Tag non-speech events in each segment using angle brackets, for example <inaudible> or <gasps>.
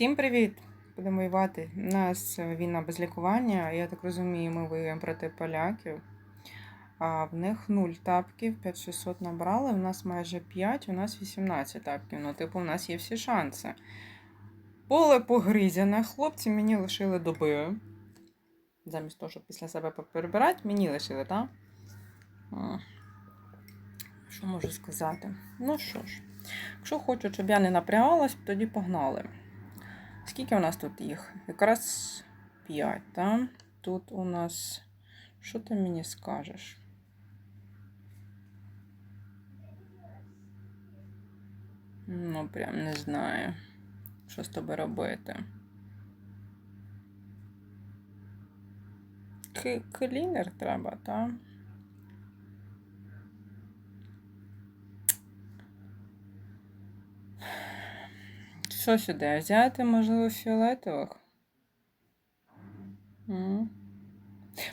Всім привіт! Будемо воювати. У нас е, війна без лікування. Я так розумію, ми воюємо проти поляків. А в них 0 тапків, 5600 набрали, у нас майже 5, у нас 18 тапків. Ну, типу, у нас є всі шанси. Поле погризяне. Хлопці мені лишили доби. Замість того, щоб після себе перебирати, мені лишили, так? Що можу сказати? Ну що ж, якщо хочуть, щоб я не напрягалась, тоді погнали. Скільки у нас тут їх? Якраз 5, так? Тут у нас. Що ти мені скажеш? Ну, прям не знаю, що з тобою робити. Клінер треба, так? Що сюди? Взяти, можливо, фіолетових? У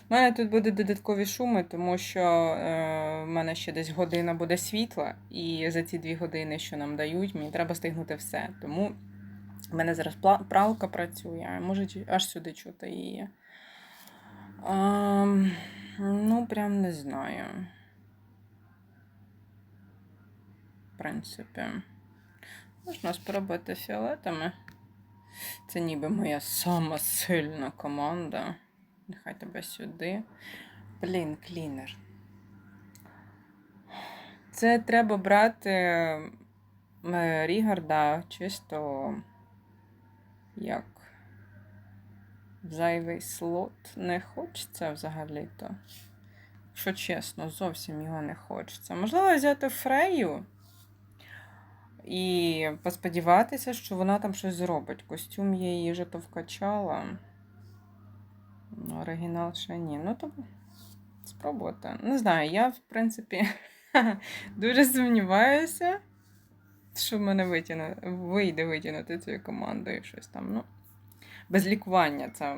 мене тут будуть додаткові шуми, тому що е, в мене ще десь година буде світла, і за ці дві години, що нам дають, мені треба стигнути все. Тому в мене зараз пралка працює, може аж сюди чути її. Ем, ну, прям не знаю. В принципі. Можна спробувати фіолетами. Це ніби моя сама сильна команда. Нехай тебе сюди. Блін, клінер. Це треба брати е, Рігарда чисто як зайвий слот. Не хочеться взагалі-то. Якщо чесно, зовсім його не хочеться. Можливо, взяти Фрею і посподіватися, що вона там щось зробить. Костюм я її вже то вкачала. Ну, Оригінал ще ні. Ну, то спробувати. Не знаю, я, в принципі, <laughs> дуже сумніваюся, що в мене витягне, вийде витягнути цією командою щось там. Ну, без лікування це,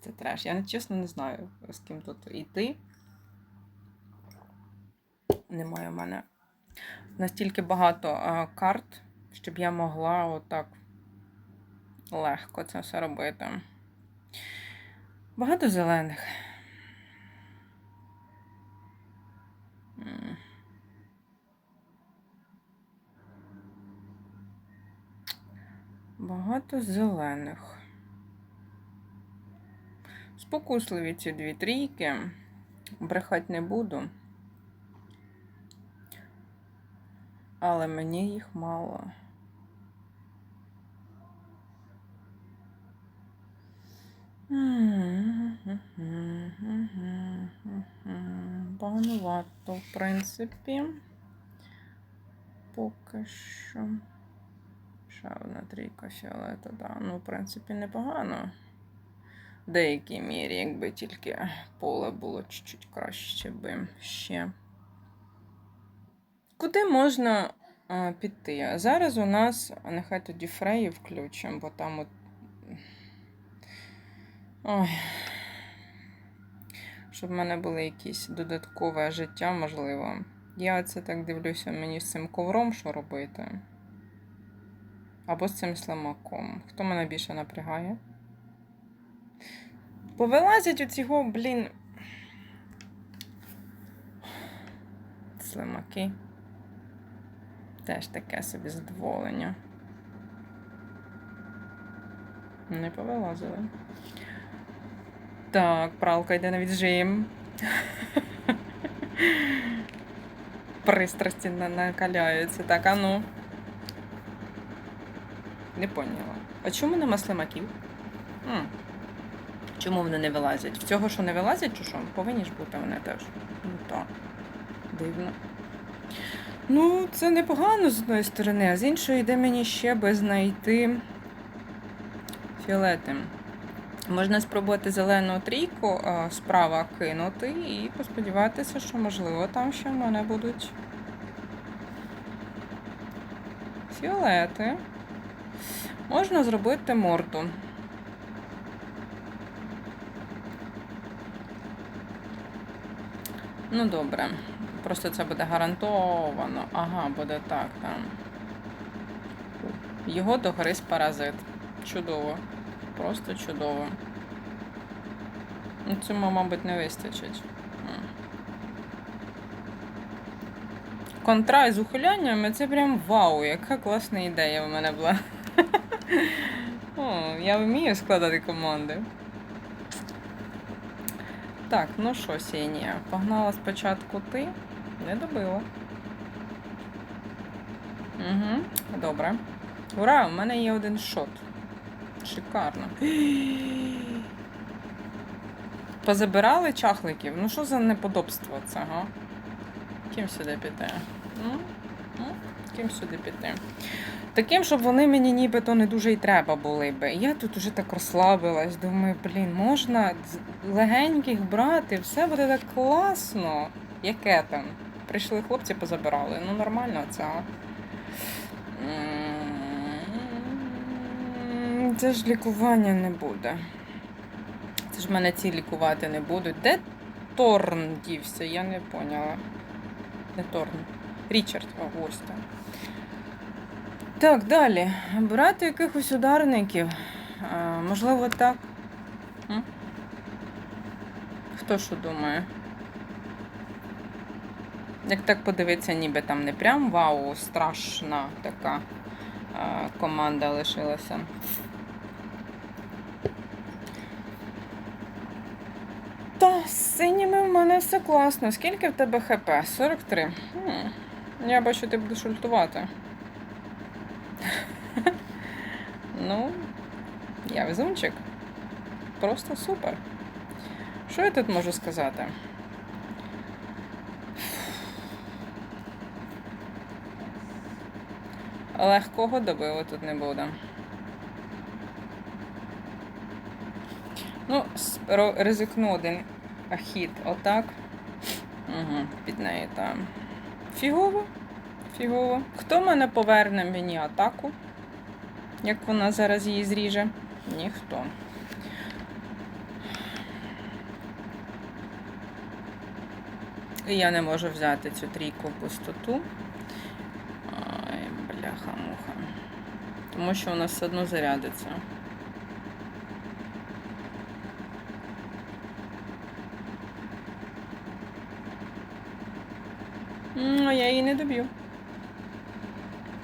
це треш. Я чесно не знаю, з ким тут йти. Немає в мене настільки багато карт, щоб я могла отак легко це все робити. Багато зелених. Багато зелених. Спокусливі ці дві трійки. Брехать не буду. Але мені їх мало. Баганувато, в принципі. Поки що. Ще одна трійка фіолета, да. Ну, в принципі, непогано. В деякій мірі, якби тільки поле було чуть-чуть краще би ще. Куди можна а, піти? Зараз у нас, нехай тоді фреї включимо, бо там от. Ой. Щоб в мене було якесь додаткове життя, можливо. Я оце так дивлюся, мені з цим ковром що робити. Або з цим слимаком. Хто мене більше напрягає? Повилазять у цього, блін. Слимаки. Теж таке собі задоволення. Не повилазили. Так, пралка йде на віджим. <laughs> Пристрасті накаляються. Так, а ну. Не поняла. А чому нема слимаків? М. Чому вони не вилазять? В цього, що не вилазять, чи що? Повинні ж бути вони теж. Ну так. Дивно. Ну, це непогано з одної сторони, а з іншої йде мені ще би знайти фіолети. Можна спробувати зелену трійку справа кинути і посподіватися, що, можливо, там ще в мене будуть фіолети. Можна зробити морду. Ну, добре. Просто це буде гарантовано. Ага, буде так там. Його догриз паразит. Чудово. Просто чудово. Ну, цьому, мабуть, не вистачить. М. Контрай з ухиляннями це прям вау, яка класна ідея в мене була. <laughs> О, я вмію складати команди. Так, ну що, Сенія, погнала спочатку ти. Не добила. Угу, добре. Ура, у мене є один шот. Шикарно. <gasps> Позабирали чахликів? Ну що за неподобство це, га? Ким сюди піти? Ну, ким сюди піти? Таким, щоб вони мені нібито не дуже й треба були би. Я тут уже так розслабилась, думаю, блін, можна легеньких брати, все буде так класно. Яке там? Прийшли хлопці, позабирали. Ну нормально це. Це ж лікування не буде. Це ж мене ці лікувати не будуть. Де Торн дівся? Я не поняла. Не Торн. Річард, там. Так, далі. Брати якихось ударників. Можливо, так. Хто що думає? Як так подивитися, ніби там не прям вау, страшна така а, команда лишилася. Та з синіми в мене все класно. Скільки в тебе ХП? 43. Хм. Я бачу, ти будеш ультувати. <laughs> ну, я везунчик. Просто супер. Що я тут можу сказати? Легкого добиву тут не буде. Ну, ризикну один хід отак. Угу, під неї там. Фігово. Фігово. Хто мене поверне мені атаку? Як вона зараз її зріже? Ніхто. І я не можу взяти цю трійку в пустоту. Бляха-муха. Тому що у нас все одно зарядиться. Ну, я її не доб'ю.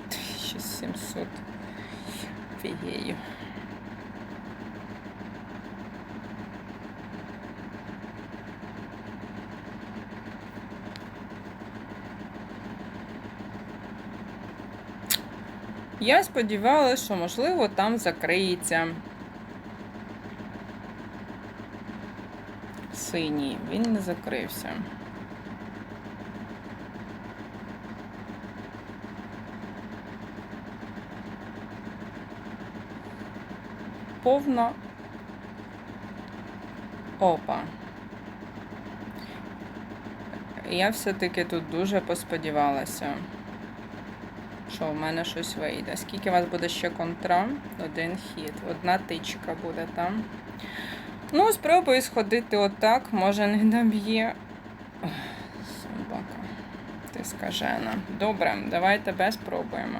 1700. Фігею. Я сподівалася, що можливо там закриється синій. Він не закрився. повна. Опа. Я все-таки тут дуже посподівалася, що в мене щось вийде. Скільки у вас буде ще контра? Один хід. Одна тичка буде там. Ну, спробую сходити отак, може не доб'є. Собака. Ти скажена. Добре, давай тебе спробуємо.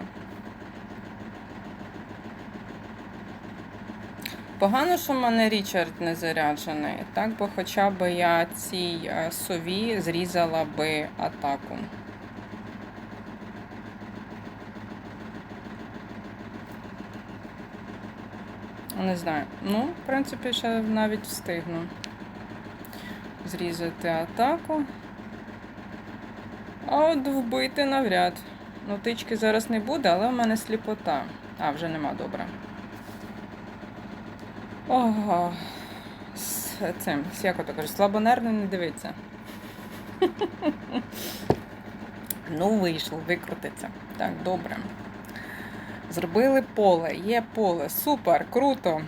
Погано, що в мене Річард не заряджений. Так би хоча б я цій е, сові зрізала би атаку. Не знаю. Ну, в принципі, ще навіть встигну зрізати атаку. А от вбити навряд. Ну, тички зараз не буде, але в мене сліпота. А, вже нема добре. Ого. З цим, з як ото кажу, слабонервно не дивиться. <laughs> ну, вийшло, викрутиться. Так, добре. Зробили поле, є поле. Супер, круто.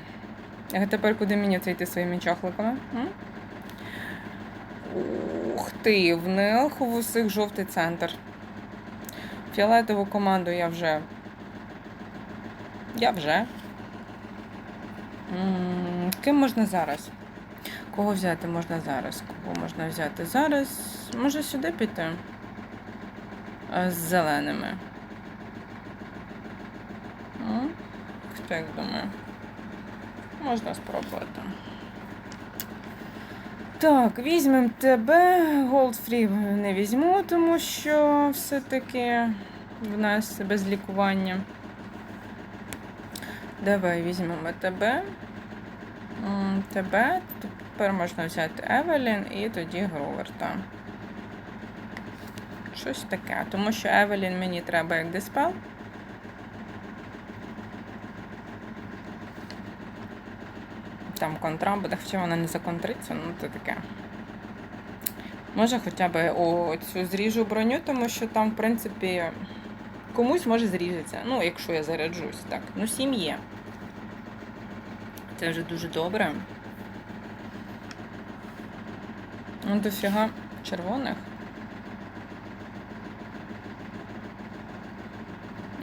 А тепер куди мені це йти своїми чахликами? Ух ти, в них в усіх жовтий центр. Фіолетову команду я вже. Я вже. М, Ким можна зараз? Кого взяти можна зараз? Кого можна взяти зараз? Може сюди піти? З зеленими. М? Хто як думає? можна спробувати. Так, візьмемо тебе. Gold Free не візьму, тому що все-таки в нас без лікування. Давай візьмемо тебе. Тебе. Тепер можна взяти Евелін і тоді Гроверта. Щось таке. Тому що Евелін мені треба як диспел. Там контра хоча вона не законтриться, ну це таке. Може хоча б о, цю зріжу броню, тому що там, в принципі, комусь може зріжеться. Ну, якщо я заряджусь, так. Ну, сім. Це вже дуже добре. Ну, дофіга червоних.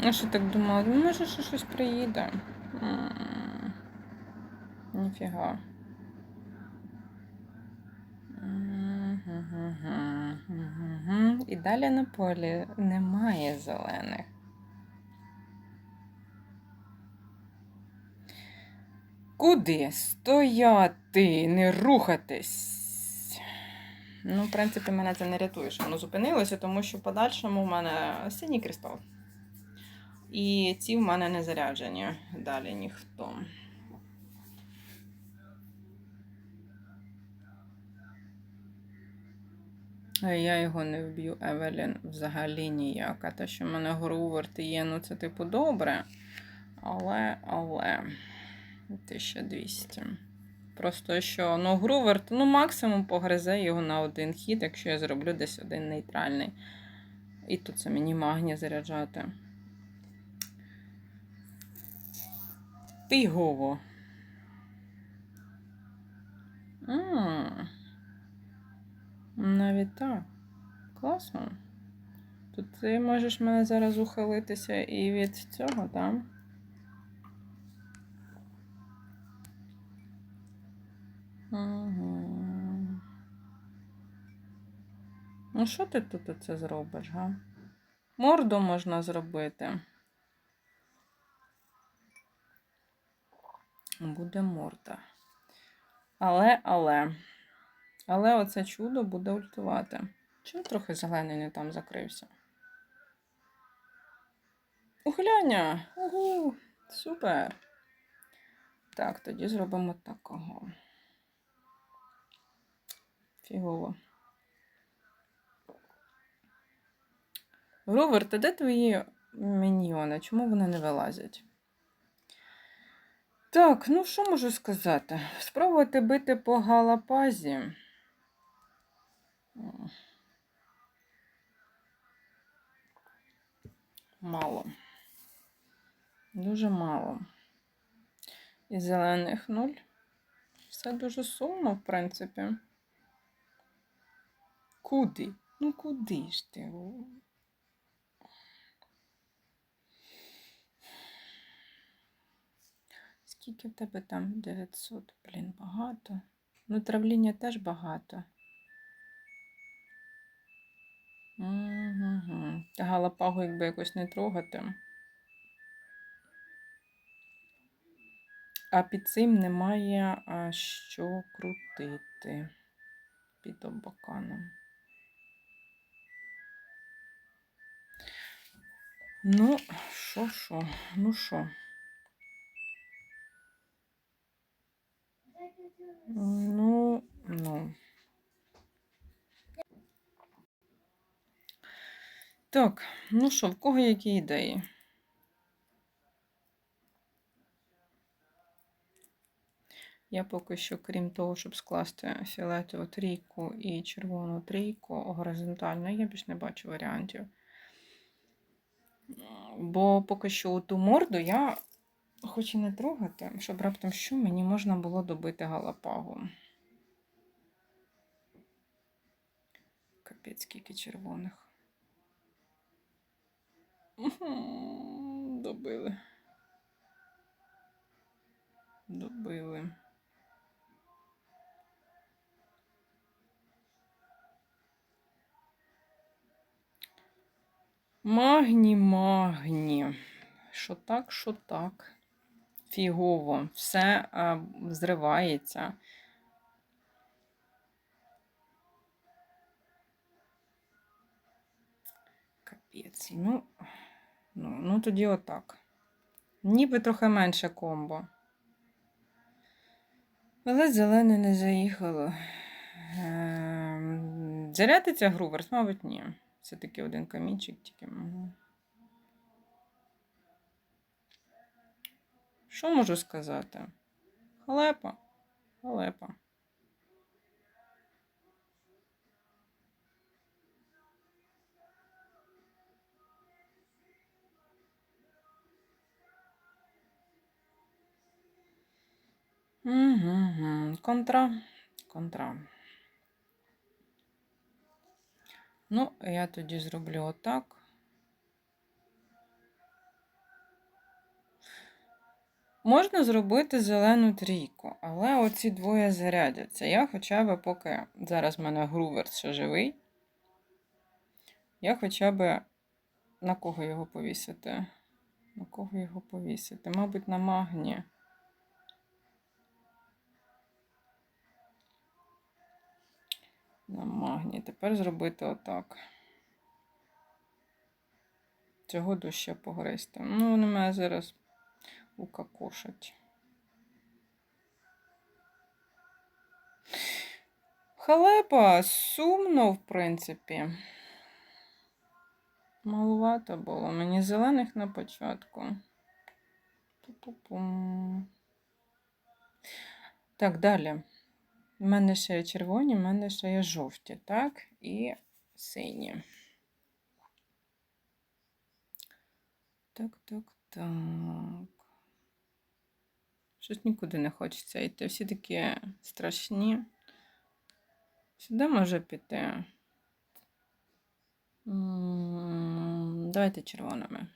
Я ще так думала, ну може ще щось приїде. М, Ніфіга. І далі на полі немає зелених. Куди стояти, не рухатись? Ну, в принципі, мене це не рятує, що воно зупинилося, тому що в подальшому в мене синій кристал. І ці в мене не заряджені. Далі ніхто. Я його не вб'ю, Евелін взагалі ніяка. Те, що в мене Груверт є, ну це типу добре. Але, але. 1200. Просто що, ну, Груверт, ну, максимум погризе його на один хід, якщо я зроблю десь один нейтральний. І тут це мені магні заряджати. Пігово. М. Навіть так. Класно. Тут ти можеш мене зараз ухилитися і від цього, так? Угу. Ну, що ти тут оце зробиш, га? Морду можна зробити. Буде морда. Але, але. Але оце чудо буде ультувати. Чого трохи зелений не там закрився? Ухиляння! Угу! Супер! Так, тоді зробимо такого. Фігово. Ровер, ти де твої міньйони? Чому вони не вилазять? Так, ну що можу сказати? Спробувати бити по галапазі. Мало. Дуже мало. І зелених нуль. Все дуже сумно, в принципі. Куди? Ну куди ж ти? Скільки в тебе там 900? Блін, багато. Ну, травління теж багато. Галапагу, якби якось не трогати. А під цим немає що крутити під обаканом. Ну, що, що? Ну що? Ну, ну. Так, ну що, в кого які ідеї? Я поки що, крім того, щоб скласти фіолетову трійку і червону трійку горизонтально, я більш не бачу варіантів. Бо поки що ту морду я хочу не трогати, щоб раптом що мені можна було добити галапагу. Капець, скільки червоних. Добили. Добили. Магні, магні. Що так, що так. фігово, все а, зривається. Капець. Ну, ну, ну тоді отак. Ніби трохи менше комбо. Але зелене не заїхало. Ем, Зарядиться Груверс, мабуть, ні. Це таки один камінчик тільки. Що можу сказати? Халепа. Халепа. Угу. Контра. Контра. Ну, я тоді зроблю отак. Можна зробити зелену трійку, але оці двоє зарядяться. Я хоча б поки зараз в мене груверс ще живий. Я хоча б на кого його повісити? На кого його повісити? Мабуть, на магні. На магні. Тепер зробити отак. Цього дужче погризти. Ну, вони мене зараз укакошать. Халепа, сумно, в принципі. Малувато було. Мені зелених на початку. Пу-пу-пум. Так, далі. У мене ще є червоні, в мене ще є жовті, так? І сині. Так, так, так. Щось нікуди не хочеться йти. Всі такі страшні. Сюди може піти. Давайте червоними.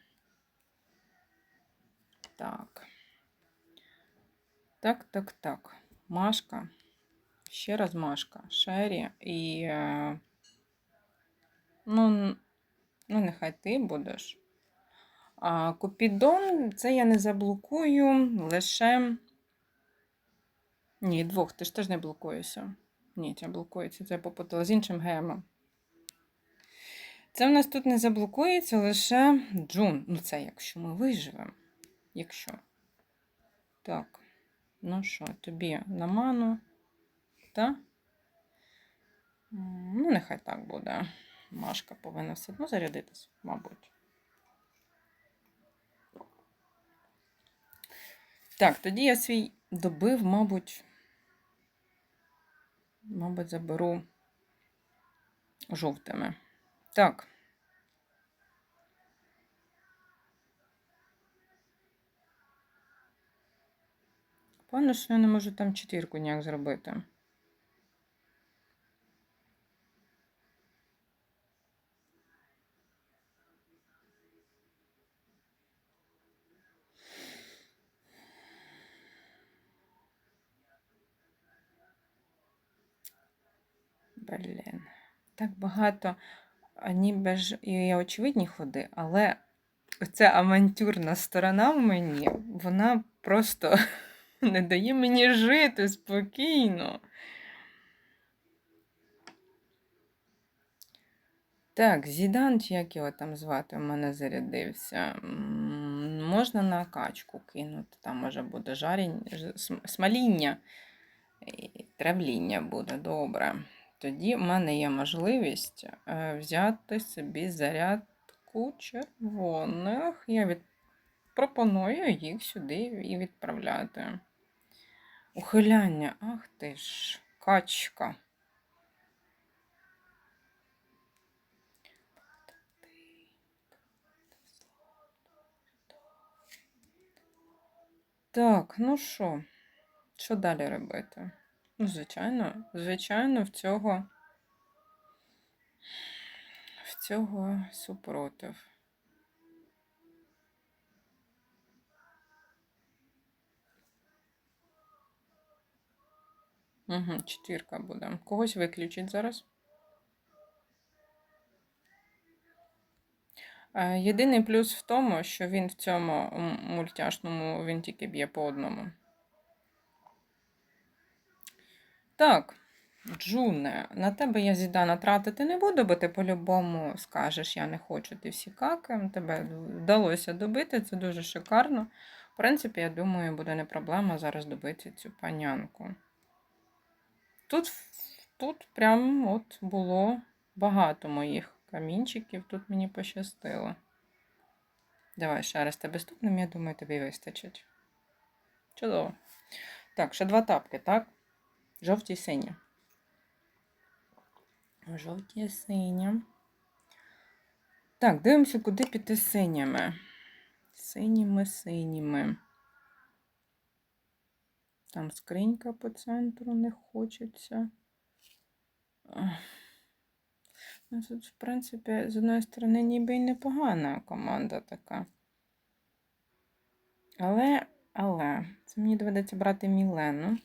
Так. Так, так, так. Машка. Ще раз Машка. Шері і. е, Ну, ну, нехай ти будеш. А Купідон, це я не заблокую, лише. Ні, двох, ти ж теж не блокуєшся. Ні, це блокується, це я попутала з іншим гемом. Це в нас тут не заблокується лише Джун. Ну, це якщо ми виживемо. Якщо. Так. Ну що, тобі на ману. Та? Ну, нехай так буде. Машка повинна все одно зарядитись, мабуть. Так, тоді я свій добив, мабуть. Мабуть, заберу жовтими. Так. Певно, що я не можу там четвірку ніяк зробити. Блін. Так багато, ніби ж і очевидні ходи, але оця авантюрна сторона в мені, вона просто <laughs> не дає мені жити спокійно. Так, Зідан, чи як його там звати, у мене зарядився. Можна на качку кинути, там може буде жарінь, смаління травління буде добре. Тоді в мене є можливість е, взяти собі зарядку червоних. Я від... пропоную їх сюди і відправляти. Ухиляння, ах ти ж, качка. Так, ну що? Що далі робити? Ну, звичайно, звичайно, в цього. В цього супротив. Угу, четвірка буде. Когось виключить зараз. Е, Єдиний плюс в тому, що він в цьому мультяшному він тільки б'є по одному. Так, Джуне, на тебе я зідана тратити не буду, бо ти по-любому скажеш, я не хочу, ти всі каки. Тебе вдалося добити, це дуже шикарно. В принципі, я думаю, буде не проблема зараз добити цю панянку. Тут, тут прям от було багато моїх камінчиків, тут мені пощастило. Давай ще раз тебе стукнем, я думаю, тобі вистачить. Чудово. Так, ще два тапки, так? Жовті і сині. Жовті і сині. Так, дивимося, куди піти синіми. Синіми, синіми. Там скринька по центру не хочеться. Ну, тут, в принципі, з одної сторони, ніби й непогана команда така. Але, але, це мені доведеться брати Мілену.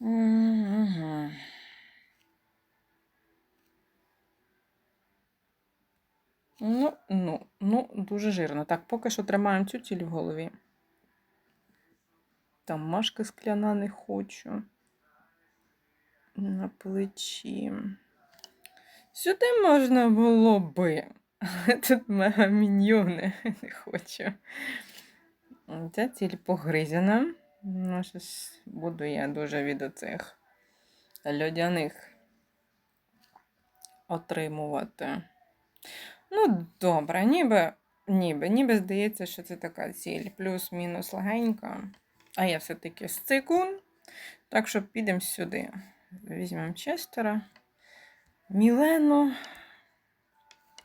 Угу. Ну, ну, ну, дуже жирно. Так, поки що тримаємо цю ціль в голові. Там машка скляна не хочу. На плечі. Сюди можна було би. Але тут мега міньйони <laughs> не хочу. Ця ціль погризена. Ну, щось буду я дуже від оцих льодяних отримувати. Ну, добре, ніби, ніби, ніби здається, що це така ціль. Плюс-мінус легенька. А я все-таки з цикун. Так що підемо сюди. Візьмемо Честера. Мілену.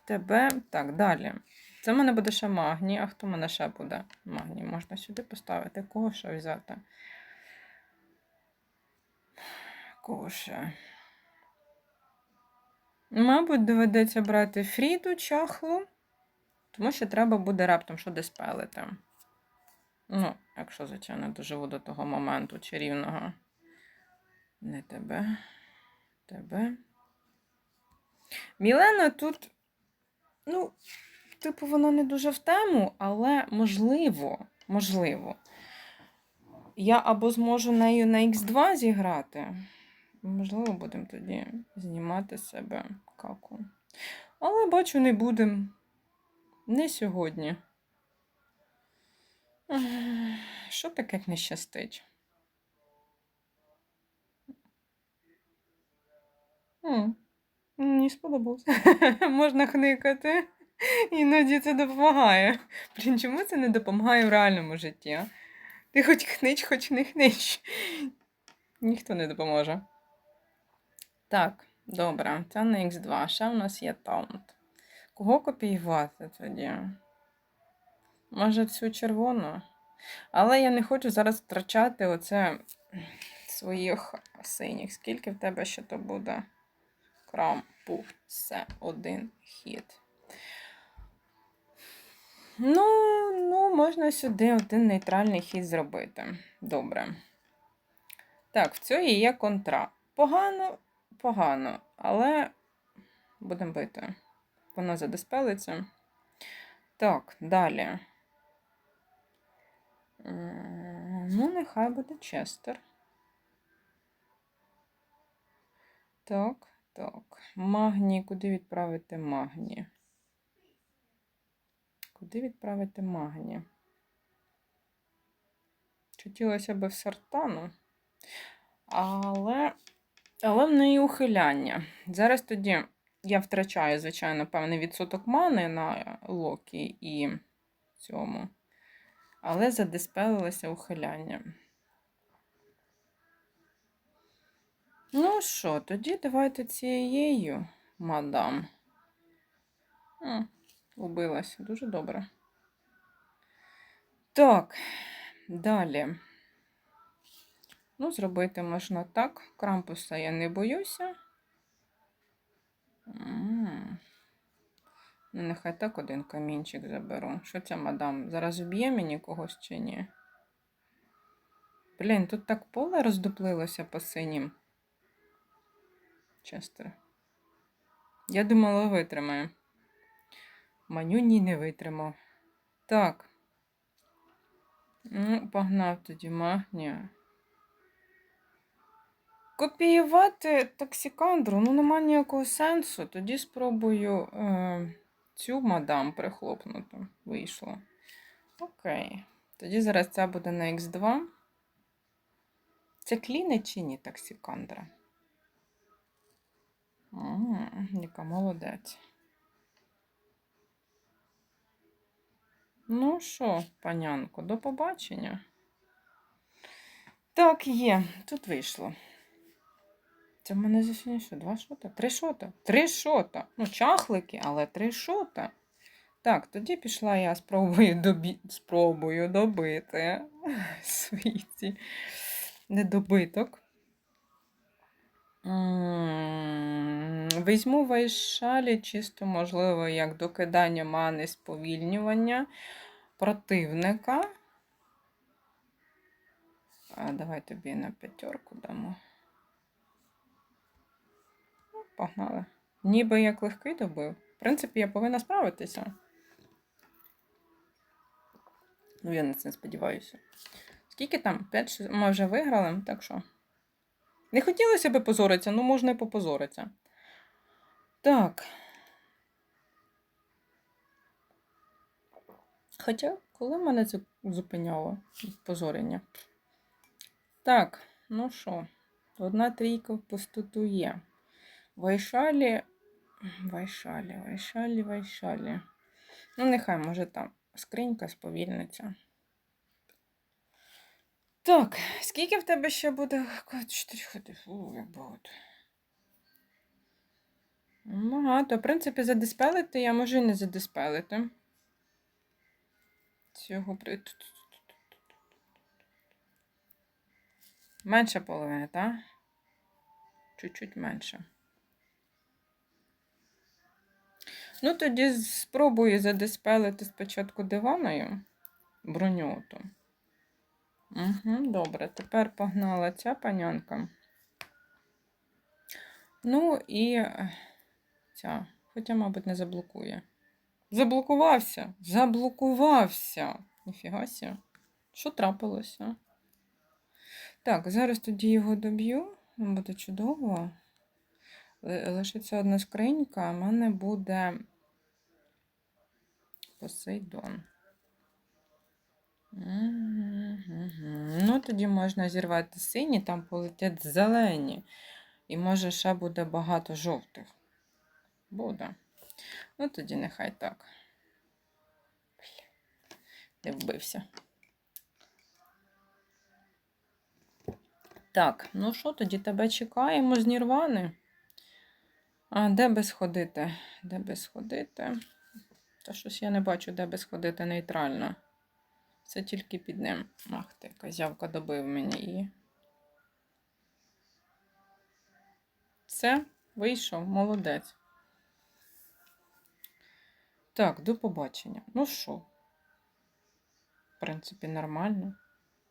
Тебе. Так, далі. Це в мене буде ще магній. А хто в мене ще буде? Магній можна сюди поставити. Кого ще взяти? Кого ще? Мабуть, доведеться брати Фріду чахлу, тому що треба буде раптом що диспелити. Ну, якщо, звичайно, доживу до того моменту чарівного. Не тебе. Тебе. Мілена тут, ну, типу, вона не дуже в тему, але можливо, можливо. Я або зможу нею на Х2 зіграти. Можливо, будемо тоді знімати себе каку. Але бачу, не будемо. Не сьогодні. Що таке не щастить? Мені сподобалося. <laughs> Можна хникати. Іноді це допомагає. Блін, чому це не допомагає в реальному житті? а? Ти хоч хнич, хоч не хнич. Ніхто не допоможе. Так, добре, це на Х2. Ще у нас є таунт. Кого копіювати тоді? Може, всю червону? Але я не хочу зараз втрачати оце своїх синіх. Скільки в тебе ще то буде? Крампу. Все, один хід. Ну, ну, можна сюди один нейтральний хід зробити. Добре. Так, в цієї є контра. Погано, погано, але будемо бити. Воно задиспелиться. Так, далі. Ну, нехай буде Честер. Так, так. Магній. Куди відправити магній? Куди відправити магній? Хотілося б в Сартану. Але, але в неї ухиляння. Зараз тоді я втрачаю, звичайно, певний відсоток мани на Локі і цьому. Але задиспелилося ухиляння. Ну що, тоді давайте цією, мадам. М, убилась. Дуже добре. Так, далі. Ну, зробити можна так. Крампуса я не боюся. Ну, нехай так один камінчик заберу. Що це, мадам? Зараз вб'є мені когось чи ні? Блін, тут так поле роздуплилося по синім. Честер. Я думала, витримає. Манюній не витримав. Так. Ну, погнав тоді магнія. Копіювати токсикандру, ну нема ніякого сенсу. Тоді спробую е, цю мадам прихлопнути. Вийшло. Окей. Тоді зараз ця буде на Х2. Це кліни чи ні токсикандра? М, Яка молодець. Ну що, панянко, до побачення. Так, є, тут вийшло. Це в мене за що, два шота? Три шота. Три шота. Ну, чахлики, але три шота. Так, тоді пішла я спробую, добі... спробую добити <laughs> свій недобиток. М, Візьму вайшалі, чисто, можливо, як докидання мани сповільнювання противника. А, давай тобі на п'ятерку дамо. Ну, Погнали. Ніби як легкий добив. В принципі, я повинна справитися. Ну, я на це сподіваюся. Скільки там? 5 ми вже виграли, так що. Не хотілося би позоритися, ну можна і попозоритися. Так. Хоча, коли мене це зупиняло позорення? Так, ну що, одна трійка в пустоту є. Вайшалі. Вайшалі, вайшалі, вайшалі. Ну, нехай, може, там скринька сповільниться. Так, скільки в тебе ще буде? 4 ходи. Багато. В принципі, задиспелити я можу і не задиспелити. Цього. Менше половини, так? Чуть-чуть менше. Ну, тоді спробую задиспелити спочатку диваною броню. Угу, добре, тепер погнала ця панянка. Ну і ця, хоча, мабуть, не заблокує. Заблокувався! Заблокувався! Ніфіга ся. Що трапилося? Так, зараз тоді його доб'ю. Буде чудово. Лишиться одна скринька, а в мене буде Посейдон. Ну, тоді можна зірвати сині, там полетять зелені. І може ще буде багато жовтих. Буде. Ну, тоді нехай так. Не вбився. Так, ну що, тоді тебе чекаємо з Нірвани. А де би сходити? Де би сходити? Та щось я не бачу, де би сходити нейтрально. Це тільки під ним. Ах ти, козявка добив мені її. Все, вийшов, молодець. Так, до побачення. Ну що? В принципі, нормально,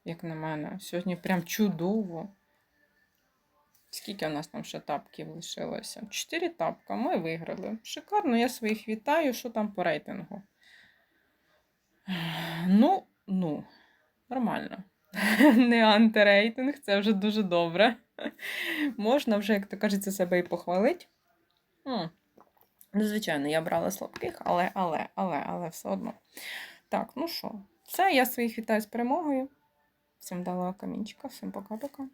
як на мене. Сьогодні прям чудово. Скільки у нас там ще тапків лишилося? Чотири тапка. Ми виграли. Шикарно, я своїх вітаю. Що там по рейтингу? Ну, ну, нормально. <laughs> Не антирейтинг, це вже дуже добре. Можна вже, як то кажеться, себе і похвалити. Ну, звичайно, я брала слабких, але, але, але, але все одно. Так, ну що, все, я своїх вітаю з перемогою. Всім дала камінчика, всім пока-пока.